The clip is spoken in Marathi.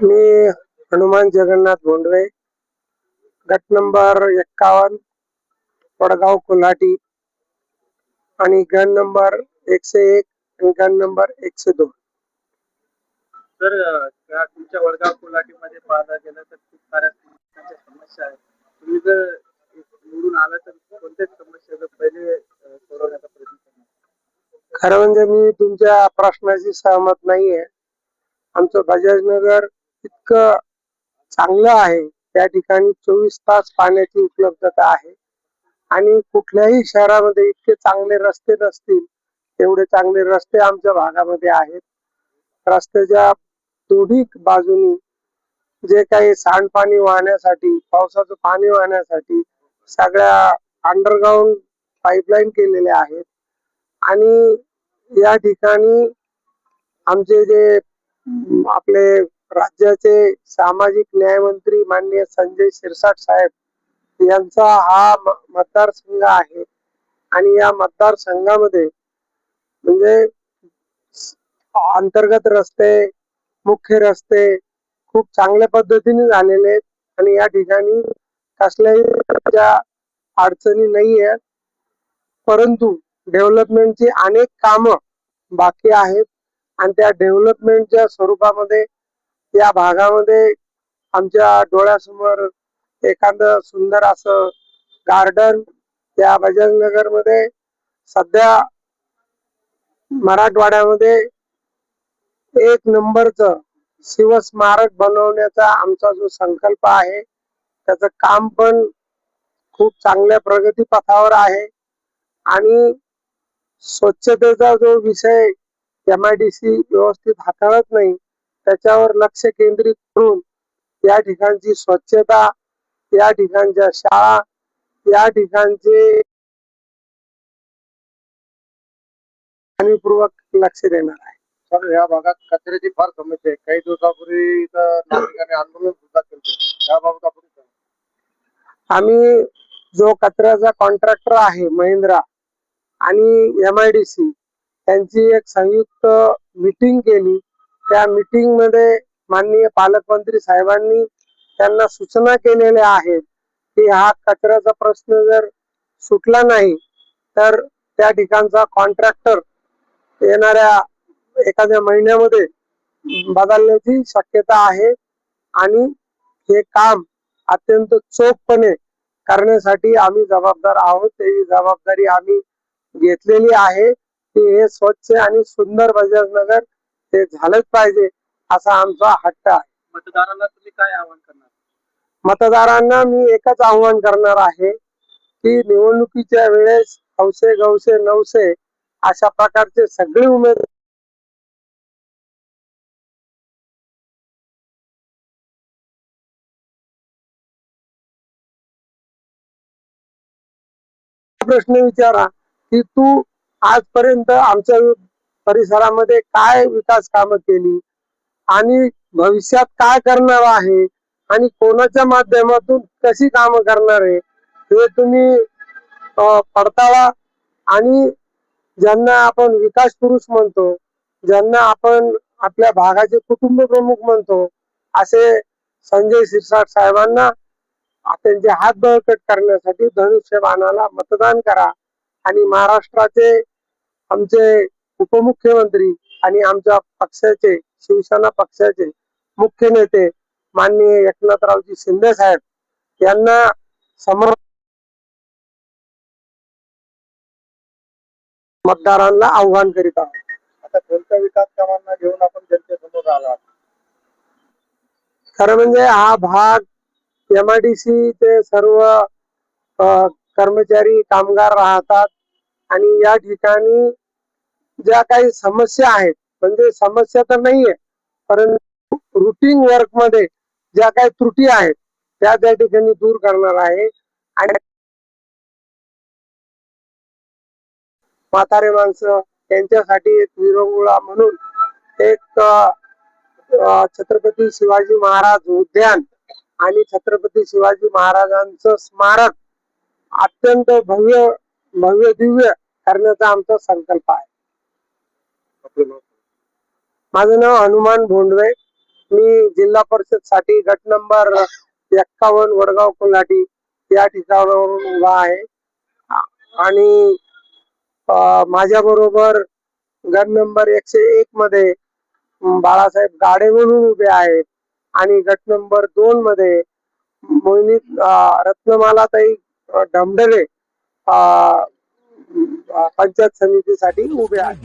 मी हनुमान जगन्नाथ भोंडवे. गट नंबर एक्कावन्न वडगाव कोल्हाटी. आणि गण नंबर एकशे एक आणि गण नंबर एकशे दोन. तर त्या तुमच्या वडगाव कोल्हाटीमध्ये पाहायला गेलं तर खूप साऱ्या समस्या आहेत. तुम्ही जर निवडून आला तर कोणत्याच समस्या पहिले सोडवण्याचा प्रयत्न खरं म्हणजे मी तुमच्या प्रश्नाशी सहमत नाहीये. आमचं बजाजनगर इतकं चांगलं आहे. त्या ठिकाणी चोवीस तास पाण्याची उपलब्धता आहे. आणि कुठल्याही शहरामध्ये इतके चांगले रस्ते नसतील तेवढे चांगले रस्ते आमच्या भागामध्ये आहेत. रस्त्याच्या दोन्ही बाजूनी जे काही सांडपाणी वाहण्यासाठी पावसाचं पाणी वाहण्यासाठी सगळ्या अंडरग्राऊंड पाईपलाईन केलेल्या आहेत. आणि या ठिकाणी आमचे जे आपले राज्याचे सामाजिक न्याय मंत्री माननीय संजय शिरसाट साहेब यांचा हा मतदारसंघ आहे. आणि या मतदारसंघामध्ये म्हणजे अंतर्गत रस्ते मुख्य रस्ते खूप चांगल्या पद्धतीने झालेले आहेत. आणि या ठिकाणी कसल्याही प्रकारच्या अडचणी नाही आहेत. परंतु डेव्हलपमेंटची अनेक कामं बाकी आहेत. आणि त्या डेव्हलपमेंटच्या स्वरूपामध्ये या भागामध्ये आमच्या डोळ्यासमोर एखादं सुंदर असं गार्डन या बजाजनगरमध्ये सध्या मराठवाड्यामध्ये एक नंबरच शिवस्मारक बनवण्याचा आमचा जो संकल्प आहे त्याचं काम पण खूप चांगल्या प्रगतीपथावर आहे. आणि स्वच्छतेचा जो विषय एम आय डी सी व्यवस्थित हाताळत नाही त्याच्यावर लक्ष केंद्रित करून या ठिकाणची स्वच्छता या ठिकाणच्या शाळा या ठिकाणचे जाणीवपूर्वक लक्ष देणार आहे. सर या भागात कचऱ्याची फार समस्या आहे. काही दिवसापूर्वी इथं नागरिकांनी आंदोलन सुद्धा केलं त्याबाबत आपण? आम्ही जो कचऱ्याचा कॉन्ट्रॅक्टर आहे महिंद्रा आणि एम आय डी सी त्यांची एक संयुक्त मीटिंग केली. त्या मीटिंगमध्ये माननीय पालकमंत्री साहेबांनी त्यांना सूचना केलेल्या आहेत की हा कचऱ्याचा प्रश्न जर सुटला नाही तर त्या ठिकाणचा कॉन्ट्रॅक्टर येणाऱ्या एखाद्या महिन्यामध्ये बदलण्याची शक्यता आहे आणि हे काम अत्यंत चोखपणे करण्यासाठी आम्ही जबाबदार आहोत. ही जबाबदारी आम्ही घेतलेली आहे की हे स्वच्छ आणि सुंदर बजाजनगर हे झालंच पाहिजे असा आमचा हट्ट आहे. मतदारांना तुम्ही काय आवाहन करणार? मतदारांना मी एकच आव्हान करणार आहे की निवडणुकीच्या वेळेस हौसे गवसे नवसे अशा प्रकारचे सगळे उमेदवार प्रश्न विचारा की तू आजपर्यंत आमच्या परिसरामध्ये काय विकास कामं केली? आणि भविष्यात काय करणार आहे? आणि कोणाच्या माध्यमातून कशी कामं करणार आहे? हे तुम्ही पडताळा. आणि ज्यांना आपण विकास पुरुष म्हणतो ज्यांना आपण आपल्या भागाचे कुटुंब प्रमुख म्हणतो असे संजय शिरसाट साहेबांना त्यांचे हात बळकट करण्यासाठी धनुष्यबाणाला मतदान करा. आणि महाराष्ट्राचे आमचे उपमुख्यमंत्री आणि आमच्या पक्षाचे शिवसेना पक्षाचे मुख्य नेते माननीय एकनाथरावजी शिंदे साहेब यांना समर मतदारांना आव्हान करीत आहोत. आता कोणत्या विकास कामांना घेऊन आपण जनतेसमोर आला खरं म्हणजे हा भाग एम आय डी सी चे सर्व कर्मचारी कामगार राहतात आणि या ठिकाणी ज्या काही समस्या आहेत म्हणजे समस्या तर नाहीये परंतु रुटीन वर्कमध्ये ज्या काही त्रुटी आहेत त्या त्या ठिकाणी दूर करणार आहे. आणि म्हातारे माणसं त्यांच्यासाठी एक विरंगुळा म्हणून एक छत्रपती शिवाजी महाराज उद्यान आणि छत्रपती शिवाजी महाराजांचं स्मारक अत्यंत भव्य भव्य दिव्य करण्याचा आमचा संकल्प आहे. माझं नाव हनुमान भोंडवे. मी जिल्हा परिषदसाठी गट नंबर एक्कावन्न वडगाव कोल्हाटी या ठिकाणावरून उभा आहे. आणि माझ्या बरोबर गट नंबर एकशे एक मध्ये बाळासाहेब गाडे म्हणून उभे आहेत. आणि गट नंबर दोन मध्ये मोहिनी अं, रत्नमालाताई ढमडले पंचायत समितीसाठी उभे आहेत.